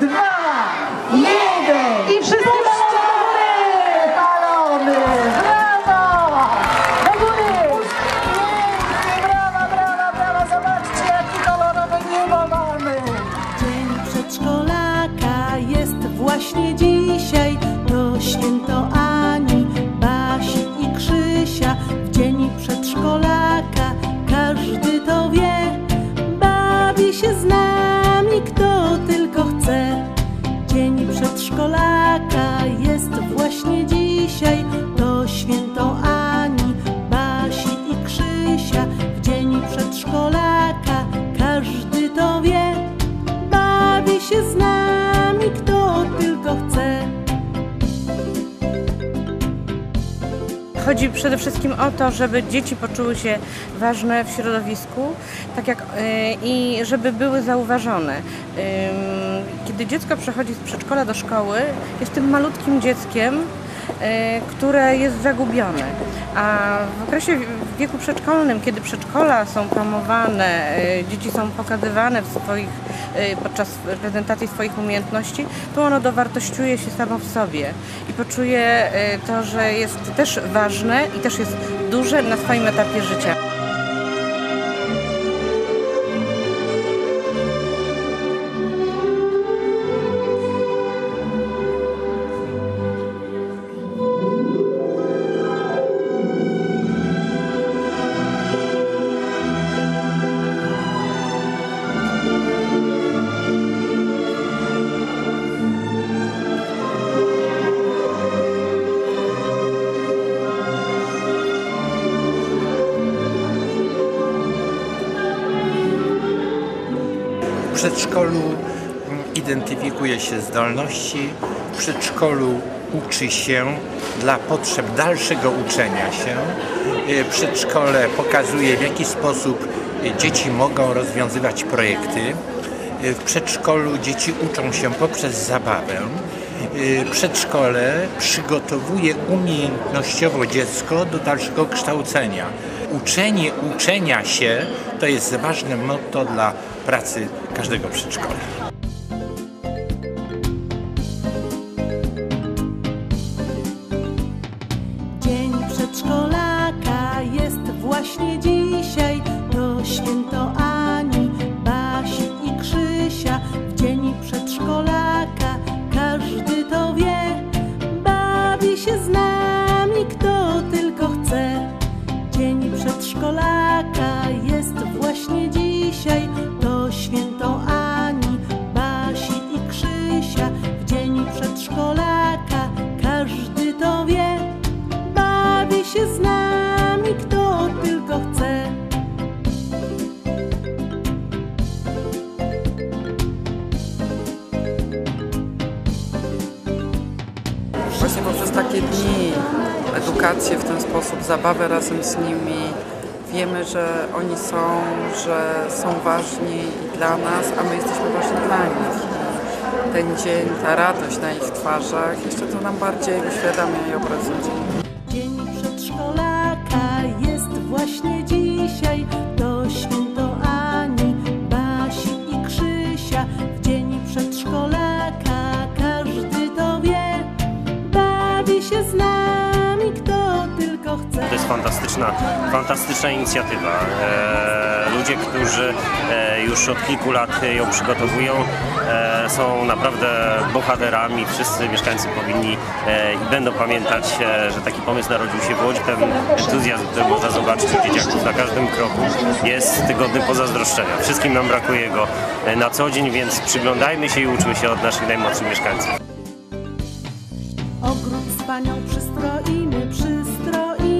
dwa, jeden. I wszyscy Puszczamy balony! Brawo! Do góry! Pięknie, brawa, brawa, brawa! Zobaczcie, jaki kolorowy niebo mamy! Dzień przedszkolaka jest właśnie dzisiaj. Chodzi przede wszystkim o to, żeby dzieci poczuły się ważne w środowisku, tak jak y, i żeby były zauważone. Kiedy dziecko przechodzi z przedszkola do szkoły, jest tym malutkim dzieckiem, które jest zagubione. A w okresie wieku przedszkolnym, kiedy przedszkola są promowane, y, dzieci są pokazywane w swoich, y, podczas prezentacji swoich umiejętności, to ono dowartościuje się samo w sobie i poczuje y, to, że jest też ważne i też jest duże na swoim etapie życia. Przedszkolu identyfikuje się zdolności, w przedszkolu uczy się dla potrzeb dalszego uczenia się. Y, Przedszkole pokazuje w jaki sposób dzieci mogą rozwiązywać projekty. Y, W przedszkolu dzieci uczą się poprzez zabawę. Y, Przedszkole przygotowuje umiejętnościowo dziecko do dalszego kształcenia. Uczenie uczenia się to jest ważne motto dla pracy każdego przedszkola. Dzień przedszkolaka jest właśnie dzisiaj. To święto Ani, Basi i Krzysia. W dzień przedszkolaka Właśnie poprzez takie dni, edukację w ten sposób, zabawę razem z nimi, wiemy, że oni są, że są ważni dla nas, a my jesteśmy ważni dla nich. Ten dzień, ta radość na ich twarzach, jeszcze to nam bardziej uświadamia i obrazuje. Dzień przedszkolaka jest właśnie dzisiaj. Fantastyczna, fantastyczna inicjatywa. E, ludzie, którzy e, już od kilku lat ją przygotowują, e, są naprawdę bohaterami. Wszyscy mieszkańcy powinni i będą pamiętać, że taki pomysł narodził się w Łodzi. Ten entuzjazm, który można zobaczyć u dzieciaków na każdym kroku, jest godny pozazdroszczenia. Wszystkim nam brakuje go na co dzień, więc przyglądajmy się i uczmy się od naszych najmłodszych mieszkańców. Ogród z panią przystroimy, przystroimy.